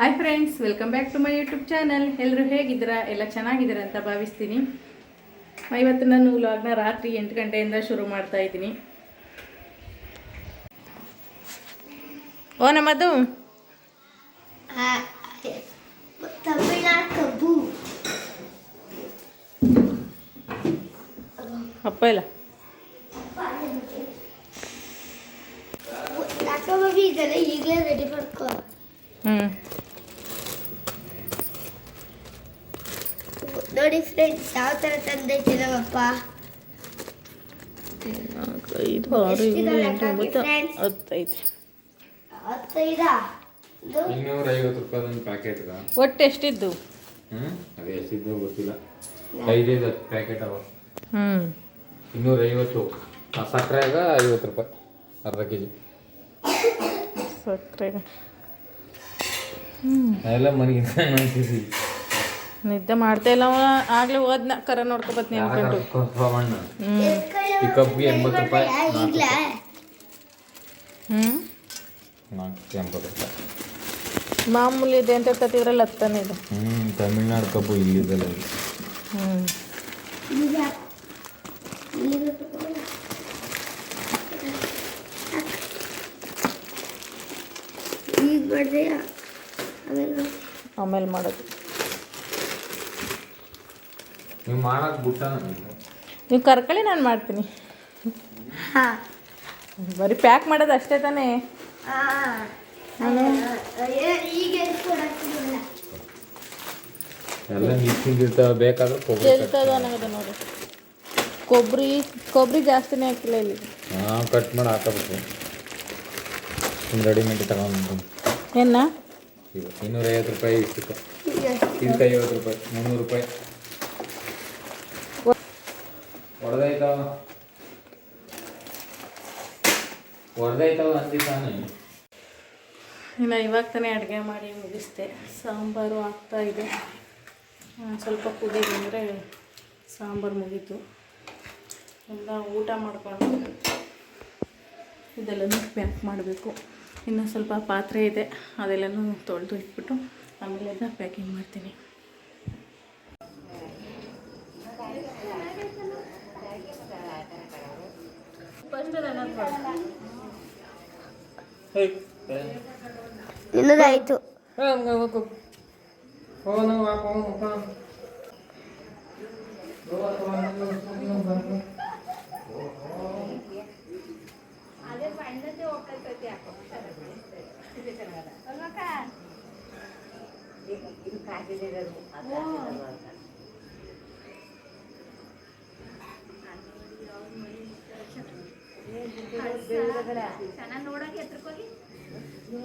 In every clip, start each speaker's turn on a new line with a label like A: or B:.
A: Hi friends welcome back to my YouTube channel ಎಲ್ಲರೂ ಹೇಗಿದ್ದೀರಾ? ಎಲ್ಲ ಚೆನ್ನಾಗಿದ್ದೀರಾ ಅಂತ ಭಾವಿಸ್ತೀನಿ. ಇವತ್ತು ನಾನು ವ್ಲಾಗ್ನ ರಾತ್ರಿ ಎಂಟು ಗಂಟೆಯಿಂದ ಶುರು ಮಾಡ್ತಾ ಇದ್ದೀನಿ. ಓ ನಮ್ಮದು. ಅಪ್ಪ ಇಲ್ಲ.
B: ಈಗಲೇ ರೆಡಿ ಮಾಡ್ಕೊ.
A: ಹ್ಞೂ
B: ನೋಡಿ ಫ್ರೆಂಡ್ಸ್ ಯಾವ ಥರ ತಂದೈತೆ ನಮ್ಮಪ್ಪ
A: ಐದು ಆರು ಏಳು ಎಂಟು ಒಂಬತ್ತು
B: Friends.
A: ಹತ್ತೈದು.
B: ಹತ್ತೈದ? ಇದು
C: ಇನ್ನೂರ ಐವತ್ತು ರೂಪಾಯಿ ಒಂದು ಪ್ಯಾಕೆಟ್ಗ
A: ಒಟ್ಟು ಎಷ್ಟಿದ್ದು?
C: ಹ್ಞೂ ಅದು ಎಷ್ಟಿದ್ದು ಗೊತ್ತಿಲ್ಲ. ಐದೈದು ಹತ್ತು ಪ್ಯಾಕೆಟ್ ಅವ.
A: ಹ್ಞೂ
C: ಇನ್ನೂರೈವತ್ತು. ಆ ಸಕ್ಕರೆಗ ಐವತ್ತು ರೂಪಾಯಿ ಅರ್ಧ ಕೆ ಜಿ
A: ಸಕ್ಕರೆ
C: ಎಲ್ಲ ಅಂತೀವಿ
A: ನಿದ್ದೆ ಮಾಡ್ತಾ ಇಲ್ಲ ಅವ. ಆಗ್ಲೇ ಹೋದ್ನ. ಕರ ನೋಡ್ಕೊಬತ್ನಿ ಅನ್ಕೊಂಡು
C: ಎಂಬತ್ತು ರೂಪಾಯಿ ಎಂಬತ್ತು ರೂಪಾಯಿ.
A: ಮಾಮೂಲಿ ಇದೆ ಅಂತ ತತ್ತಿದ್ರಲ್ಲಿ ಹತ್ತಾನೆ ಇದೆ.
C: ಹ್ಞೂ ತಮಿಳ್ನಾಡು ಕಬ್ಬು ಇಲ್ಲಿದ್ದಲ್ಲ ಇದು
A: ಹ್ಞೂ
B: ಆಮೇಲೆ
A: ಮಾಡೋದು.
C: ನೀವು ಮಾಡಕ್ಕೆ ಬಿಟ್ಟ ನನಗೆ.
A: ನೀವು ಕರ್ಕೊಳ್ಳಿ ನಾನು ಮಾಡ್ತೀನಿ.
B: ಹಾಂ.
A: ಬರೀ ಪ್ಯಾಕ್ ಮಾಡೋದು ಅಷ್ಟೇ ತಾನೇ.
C: ಎಲ್ಲ ಬೇಕಾದ್ರೆ ಕೊಬ್ಬರಿ
A: ನೋಡಿ. ಕೊಬ್ಬರಿ ಕೊಬ್ಬರಿ ಜಾಸ್ತಿನೇ ಹಾಕಿಲ್ಲ ಇಲ್ಲಿ.
C: ಹಾಂ ಕಟ್ ಮಾಡಿ ಹಾಕಬೇಕು. ರೆಡಿಮೇಡ್ ತಗೊಂಡು
A: ಏನ?
C: ಈಗ ಇನ್ನೂರೈವತ್ತು ರೂಪಾಯಿ ಇಷ್ಟಕ್ಕೆ. ಇದಕ್ಕೆ ಐವತ್ತು ರೂಪಾಯಿ ಮುನ್ನೂರು ರೂಪಾಯಿ. ಹೊಡೆದೈತಾವ ಹೊಡೆದೈತವ ಅಂದಿ ತಾನೆ?
A: ಇನ್ನು ಇವಾಗ ತಾನೇ ಅಡುಗೆ ಮಾಡಿ ಮುಗಿಸ್ದೆ. ಸಾಂಬಾರು ಆಗ್ತಾ ಇದೆ. ಸ್ವಲ್ಪ ಕುದಿ ಅಂದರೆ ಸಾಂಬಾರು ಮುಗೀತು. ಎಲ್ಲ ಊಟ ಮಾಡಿಕೊಂಡು ಇದೆಲ್ಲನೂ ಪ್ಯಾಕ್ ಮಾಡಬೇಕು. ಇನ್ನು ಸ್ವಲ್ಪ ಪಾತ್ರೆ ಇದೆ, ಅದೆಲ್ಲನೂ ತೊಳೆದು ಇಟ್ಬಿಟ್ಟು ಆಮೇಲೆ ಅದನ್ನ ಪ್ಯಾಕಿಂಗ್ ಮಾಡ್ತೀನಿ.
B: ನಿನ್ನದಾಯ್ತು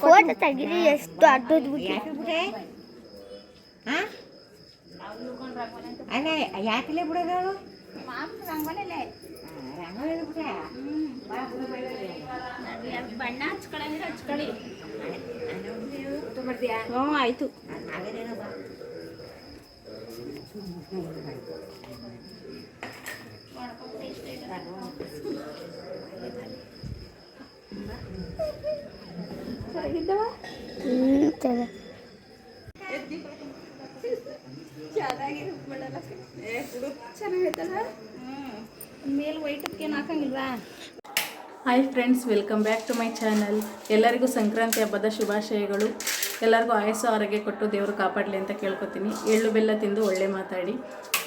B: ಫೋಟೋ ತೆಗೀರಿ ಎಷ್ಟು
D: ಅಲ್ಲ ಯಾಕಲೆ ಬಿಡೋದು
B: ಬಣ್ಣ ಹಚ್ಕೊಳಂದ್ರೆ ಹಚ್ಕೊಳ್ಳಿ
A: ಹ್ಞೂ ಆಯಿತು.
D: ನಾವೇನೇನೋ
A: ಮೇಲೆ ಹಾಕಂಗಿಲ್ವಾ? Hi friends welcome back to my channel ಎಲ್ಲರಿಗೂ ಸಂಕ್ರಾಂತಿ ಹಬ್ಬದ ಶುಭಾಶಯಗಳು. ಎಲ್ಲರಿಗೂ ಆಯಸ್ಸು ಆರೋಗ್ಯ ಕೊಟ್ಟು ದೇವರು ಕಾಪಾಡಲಿ ಅಂತ ಕೇಳ್ಕೊತೀನಿ. ಎಳ್ಳು ಬೆಲ್ಲ ತಿಂದು ಒಳ್ಳೆ ಮಾತಾಡಿ.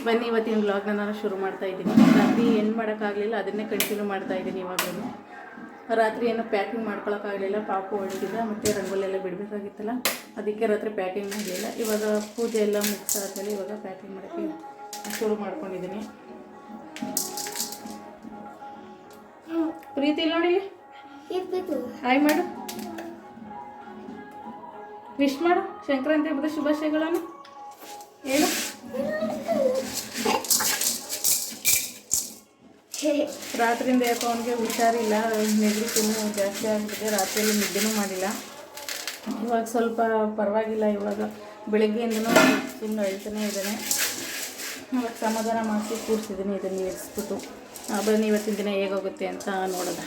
A: ಬನ್ನಿ ಇವತ್ತಿನ ವ್ಲಾಗ್ನ ನಾನು ಶುರು ಮಾಡ್ತಾ ಇದ್ದೀನಿ. ರಾತ್ರಿ ಏನು ಮಾಡೋಕ್ಕಾಗಲಿಲ್ಲ ಅದನ್ನೇ ಕಂಟಿನ್ಯೂ ಮಾಡ್ತಾ ಇದ್ದೀನಿ ಇವಾಗಲೂ. ರಾತ್ರಿ ಏನು ಪ್ಯಾಕಿಂಗ್ ಮಾಡ್ಕೊಳಕ್ಕಾಗಲಿಲ್ಲ ಪಾಪು ಒಳಗಿದ ಮತ್ತು ರಂಗೋಲಿ ಎಲ್ಲ ಬಿಡಬೇಕಾಗಿತ್ತಲ್ಲ ಅದಕ್ಕೆ ರಾತ್ರಿ ಪ್ಯಾಕಿಂಗ್ ಮಾಡಲಿಲ್ಲ. ಇವಾಗ ಪೂಜೆ ಎಲ್ಲ ಮುಗಿಸಾದ್ಮೇಲೆ ಇವಾಗ ಪ್ಯಾಕಿಂಗ್ ಮಾಡೋಕ್ಕೆ ಶುರು ಮಾಡ್ಕೊಂಡಿದ್ದೀನಿ. ಪ್ರೀತಿ ನೋಡಿ ಹಾಯ್ ಮಾಡು. ವಿಶ್ ಮಾಡು. ಸಂಕ್ರಾಂತಿ ಹಬ್ಬದ ಶುಭಾಶಯಗಳನ್ನು. ಹೇಳು ರಾತ್ರಿಯಿಂದ ಯಾಕೋ ಅವನಿಗೆ ಹುಷಾರಿಲ್ಲ, ನೆಗಡಿ ಕೆಮ್ಮು ಜಾಸ್ತಿ ಆಗಿಬಿಟ್ಟಿದೆ, ರಾತ್ರಿಯಲ್ಲಿ ನಿದ್ದೆನೂ ಮಾಡಿಲ್ಲ. ಇವಾಗ ಸ್ವಲ್ಪ ಪರವಾಗಿಲ್ಲ, ಇವಾಗ ಬೆಳಗ್ಗೆಯಿಂದನೂ ಸುಮ್ಮನೆ ಹೇಳ್ತಾನೆ ಇದ್ದಾನೆ. ಇವಾಗ ಸಮಾಧಾನ ಮಾಡಿಸಿ ಕೂರಿಸಿದ್ದೀನಿ, ಇದನ್ನು ಇರಿಸ್ಬಿಟ್ಟು. ಬನ್ನಿ, ಇವತ್ತಿನ ದಿನ ಹೇಗೋಗುತ್ತೆ ಅಂತ ನೋಡೋಣ.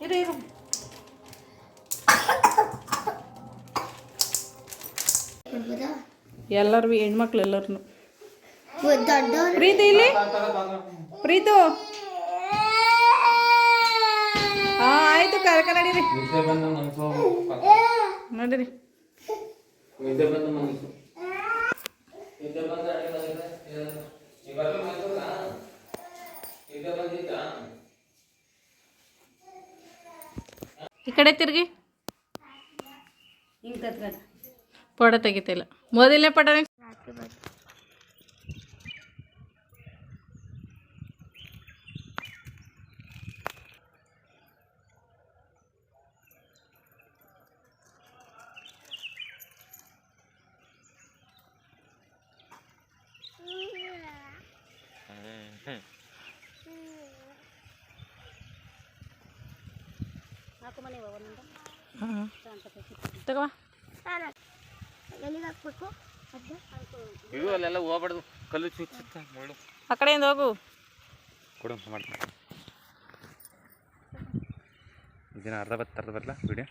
A: ಇರು ಇರು. ಎಲ್ಲರೂ ಹೆಣ್ಮಕ್ಳು ಎಲ್ಲರೂ ಪ್ರೀತಿ ಇಲ್ಲಿ? ಪ್ರೀತು? ಹಾ ಆಯ್ತು ಕರ್ಕ ನಡೀರಿ.
C: ನಿದ್ದೆ ಬಂದು ಮನಸ್ಸು.
A: ನಡೀರಿ
C: ನಿದ್ದೆ ಬಂದು ಮನಸ್ಸು ನಿದ್ದೆ ಬಂದ ಇವಾಗ ನಿದ್ದೆ ಬಂದಿದ್ದ
A: ಈ ಕಡೆ ತಿರುಗಿ. ಪಡ ತೆಗಿತಿಲ್ಲ ಮೊದಲನೇ ಪಡ
B: ರಾತ್ರಿ ಬಂದು
A: ತಗೋ
C: ಅಲ್ಲೆಲ್ಲ ಹೋಗ್ಬಾರ್ದು. ಕಲ್ಲು ಚುಚ್ಚುತ್ತ ಮುಳ್ಳು.
A: ಆ ಕಡೆಯಿಂದ ಹೋಗು.
C: ಕೊಡು ಮಾಡ್ತೀನಿ ಇದನ್ನ ಅರ್ಧ ಬತ್ತ ಅರ್ಧ ಬರಲ್ಲ ವಿಡಿಯೋ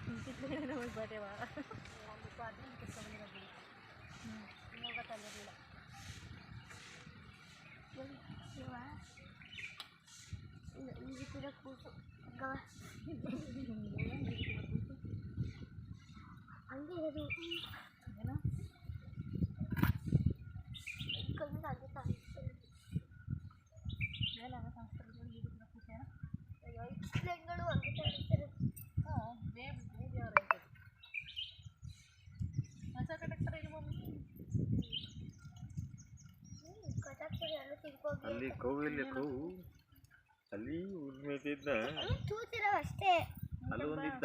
B: ಹಂಗೆ ಇರೋದು ಕಣ್ಣಿಗೆ ಹಂಗೆ ಕಾಣಿಸ್ತದೆ. ಅಯ್ಯೋ, ಈ ಕಿತ್ಳೆಗಳು ಹಂಗೆ ಕಾಣಿಸ್ತಾರೆ. ಹ್ಮ್, ಕಟಾಕ್ತಾರೆ, ಎಲ್ಲ ತಿರ್ಗೋಗಿ.
C: ಅಲ್ಲಿ ಕೌವಿಲ್ಲ ಕೌ ಅಲ್ಲಿ ಉಳ್ಮೇತಿದ್ದ
B: ಅವು ತೂತಿರೋವು ಅಷ್ಟೇ.
C: ಅಲ್ಲಿ ಒಂದಿದ್ದ.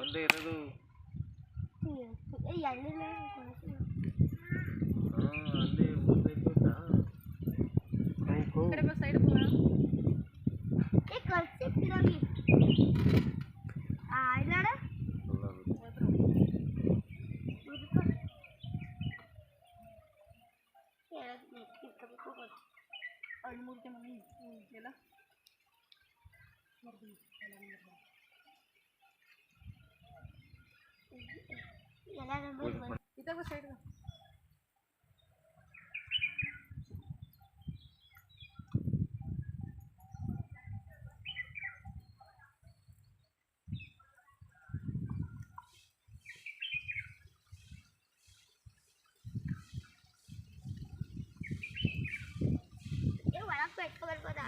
C: ಒಂದೇ ಇರೋದು. ಅಲ್ಲಿ ಉಳ್ಮೇತಿದ್ದ ಕೌ ಕೌ
B: ಏ হোয়াইট কালার করা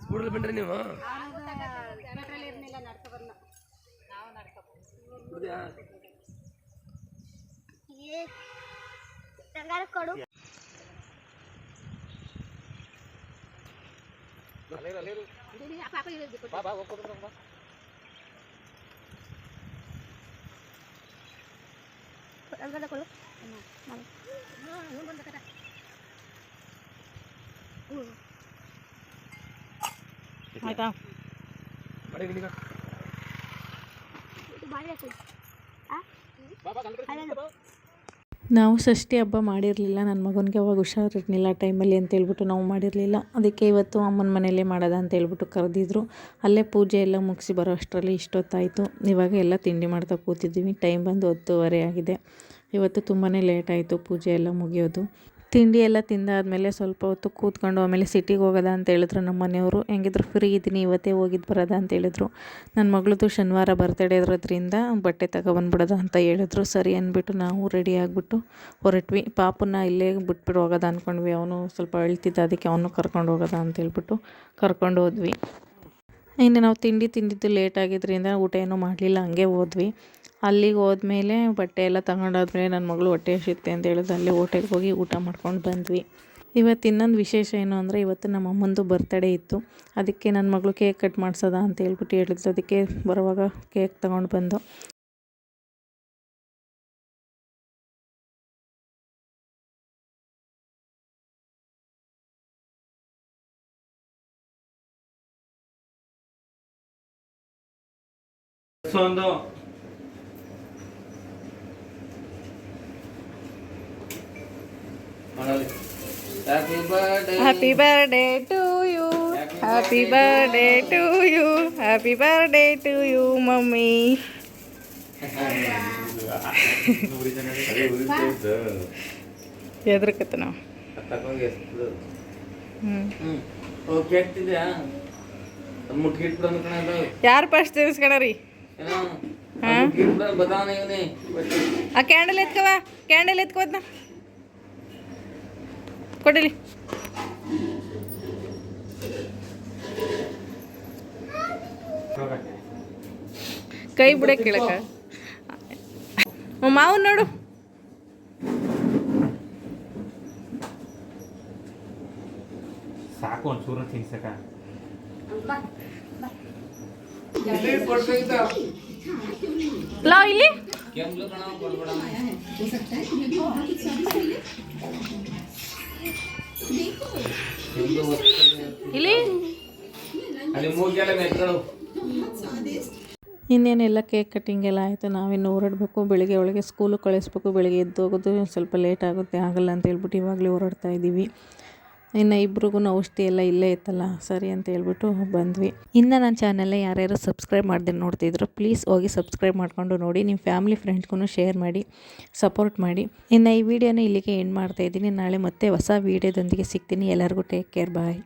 C: ಸ್ಕೂಟರ್ ಬಂದ್ರಿ ನೀವು
B: ಪೆಟ್ರೋಲ್ ಇರ್ಲಿಲ್ಲ ನಡ್ಕೊ ಬಂದ ಏ ತಂಗಾರ ಕೊಡು
C: ಬಾ ಬಾ ಹೋಗ್ಕೊಡ್ರ ಬಾ
B: ತಂಗಾರ ಕೊಡು
A: ಆಯ್ತಾ
B: ಇದು ಬಾರಿ ಹಾಕು ಆ? ಅಲ್ಲ,
E: ನಾವು ಷಷ್ಠಿ ಹಬ್ಬ ಮಾಡಿರಲಿಲ್ಲ. ನನ್ನ ಮಗನಿಗೆ ಅವಾಗ ಹುಷಾರಿರಲಿಲ್ಲ ಟೈಮಲ್ಲಿ ಅಂತ ಹೇಳ್ಬಿಟ್ಟು ನಾವು ಮಾಡಿರಲಿಲ್ಲ. ಅದಕ್ಕೆ ಇವತ್ತು ಅಮ್ಮನ ಮನೆಯಲ್ಲೇ ಮಾಡೋದ ಅಂತ ಹೇಳ್ಬಿಟ್ಟು ಕರೆದಿದ್ರು. ಅಲ್ಲೇ ಪೂಜೆ ಎಲ್ಲ ಮುಗಿಸಿ ಬರೋ ಅಷ್ಟರಲ್ಲಿ ಇಷ್ಟೊತ್ತಾಯಿತು. ಇವಾಗ ಎಲ್ಲ ತಿಂಡಿ ಮಾಡ್ತಾ ಕೂತಿದ್ದೀವಿ. ಟೈಮ್ ಬಂದು ಹತ್ತುವರೆ ಆಗಿದೆ. ಇವತ್ತು ತುಂಬಾ ಲೇಟ್ ಆಯಿತು ಪೂಜೆ ಎಲ್ಲ ಮುಗಿಯೋದು. ತಿಂಡಿ ಎಲ್ಲ ತಿಂದಾದಮೇಲೆ ಸ್ವಲ್ಪ ಹೊತ್ತು ಕೂತ್ಕೊಂಡು ಆಮೇಲೆ ಸಿಟಿಗೆ ಹೋಗೋದ ಅಂತ ಹೇಳಿದ್ರು ನಮ್ಮ ಮನೆಯವರು. ಹೆಂಗಿದ್ರು, ಫ್ರೀ ಇದ್ದೀನಿ, ಇವತ್ತೇ ಹೋಗಿದ್ದು ಬರೋದ? ಅಂತ ಹೇಳಿದ್ರು. ನನ್ನ ಮಗಳದು ಶನಿವಾರ ಬರ್ತಡೇ ಇರೋದ್ರಿಂದ ಬಟ್ಟೆ ತಗೊಬಂದ್ಬಿಡೋದ ಅಂತ ಹೇಳಿದ್ರು. ಸರಿ ಅಂದ್ಬಿಟ್ಟು ನಾವು ರೆಡಿ ಆಗಿಬಿಟ್ಟು ಹೊರಟ್ವಿ. ಪಾಪನ ಇಲ್ಲೇ ಬಿಟ್ಬಿಟ್ಟು ಹೋಗೋದ ಅಂದ್ಕೊಂಡ್ವಿ ಅವನು ಸ್ವಲ್ಪ ಅಳ್ತಿದ್ದ, ಅದಕ್ಕೆ ಅವನು ಕರ್ಕೊಂಡು ಹೋಗೋದ ಅಂತ ಹೇಳ್ಬಿಟ್ಟು ಕರ್ಕೊಂಡು ಹೋದ್ವಿ. ಇನ್ನು ನಾವು ತಿಂಡಿ ತಿಂದಿದ್ದು ಲೇಟ್ ಆಗಿದ್ದರಿಂದ ಊಟ ಏನೂ ಮಾಡಲಿಲ್ಲ, ಹಂಗೆ ಹೋದ್ವಿ. ಅಲ್ಲಿಗೆ ಹೋದ್ಮೇಲೆ ಬಟ್ಟೆ ಎಲ್ಲ ತಗೊಂಡಾದ್ಮೇಲೆ ನನ್ನ ಮಗಳು ಹೊಟ್ಟೆ ಹಸಿಯುತ್ತೆ ಅಂತ ಹೇಳಿದ್ರು ಅಲ್ಲೇ ಹೋಟೆಲ್ಗೆ ಹೋಗಿ ಊಟ ಮಾಡ್ಕೊಂಡು ಬಂದ್ವಿ. ಇವತ್ತು ಇನ್ನೊಂದು ವಿಶೇಷ ಏನು ಅಂದರೆ ಇವತ್ತು ನಮ್ಮ ಅಮ್ಮಂದು ಬರ್ತಡೇ ಇತ್ತು. ಅದಕ್ಕೆ ನನ್ನ ಮಗಳು ಕೇಕ್ ಕಟ್ ಮಾಡಿಸೋದ ಅಂತ ಹೇಳ್ಬಿಟ್ಟು ಹೇಳಿದ್ರು ಅದಕ್ಕೆ ಬರುವಾಗ ಕೇಕ್ ತಗೊಂಡು ಬಂದು.
C: ಒಂದು
E: happy birthday to you mummy ಎದ್ರಕತ್ತ ನಾವು ಹ್ಞೂ
C: ಓಕೆ ಆಗ್ತಿದ್ಯಾ ಮುಟ್ಟಿ ಇಟ್ಬಿಡೋಣ ಕಣ ಅದು
E: ಯಾರು ಫಸ್ಟ್ ತಿನ್ಸ್ಕೊಳರಿ
C: ಏನೋ ಮುಟ್ಟಿ ಇಟ್ಬಿಡೋಣ ಬದಾನ ಇವನೇ
E: ಆ ಕ್ಯಾಂಡಲ್ ಎತ್ಕವ ಕ್ಯಾಂಡಲ್ ಎತ್ಕೋದ್ನ ಕೊಡಿಲಿ ಕೈ ಬಿಡಕ್ಕೆ ಕೇಳಕ ಮಾವು ನೋಡು.
C: ಸಾಕು ಒಂಚೂರು ತಿನ್ಸಕ
E: ಲಾ ಇಲ್ಲಿ. ಇಲ್ಲಿ? ಇನ್ನೇನೆಲ್ಲ ಕೇಕ್ ಕಟ್ಟಿಂಗ್ ಎಲ್ಲ ಆಯಿತು. ನಾವಿನ್ನು ಹೊರಡಬೇಕು ಬೆಳಿಗ್ಗೆ ಒಳಗೆ ಸ್ಕೂಲಿಗೆ ಕಳಿಸ್ಬೇಕು. ಬೆಳಿಗ್ಗೆ ಎದ್ದು ಹೋಗೋದು ಸ್ವಲ್ಪ ಲೇಟ್ ಆಗುತ್ತೆ ಆಗಲ್ಲ ಅಂತ ಹೇಳ್ಬಿಟ್ಟು ಇವಾಗಲೇ ಹೊರಡ್ತಾ ಇದ್ದೀವಿ ಇನ್ನು ಇಬ್ರಿಗೂ ಔಷಧಿ ಎಲ್ಲ ಇಲ್ಲೇ ಇತ್ತಲ್ಲ, ಸರಿ ಅಂತ ಹೇಳ್ಬಿಟ್ಟು ಬಂದ್ವಿ. ಇನ್ನು ನನ್ನ ಚಾನಲ್ನ ಯಾರ್ಯಾರು ಸಬ್ಸ್ಕ್ರೈಬ್ ಮಾಡದೆ ನೋಡ್ತಿದ್ರು ಪ್ಲೀಸ್ ಹೋಗಿ ಸಬ್ಸ್ಕ್ರೈಬ್ ಮಾಡಿಕೊಂಡು ನೋಡಿ ನಿಮ್ಮ ಫ್ಯಾಮಿಲಿ ಫ್ರೆಂಡ್ಸ್ಗೂ ಶೇರ್ ಮಾಡಿ ಸಪೋರ್ಟ್ ಮಾಡಿ. ಇನ್ನು ಈ ವಿಡಿಯೋನ ಇಲ್ಲಿಗೆ ಎಂಡ್ ಮಾಡ್ತಾ ಇದ್ದೀನಿ. ನಾಳೆ ಮತ್ತೆ ಹೊಸ ವೀಡಿಯೋದೊಂದಿಗೆ ಸಿಗ್ತೀನಿ. ಎಲ್ಲರಿಗೂ ಟೇಕ್ ಕೇರ್ ಬಾಯ್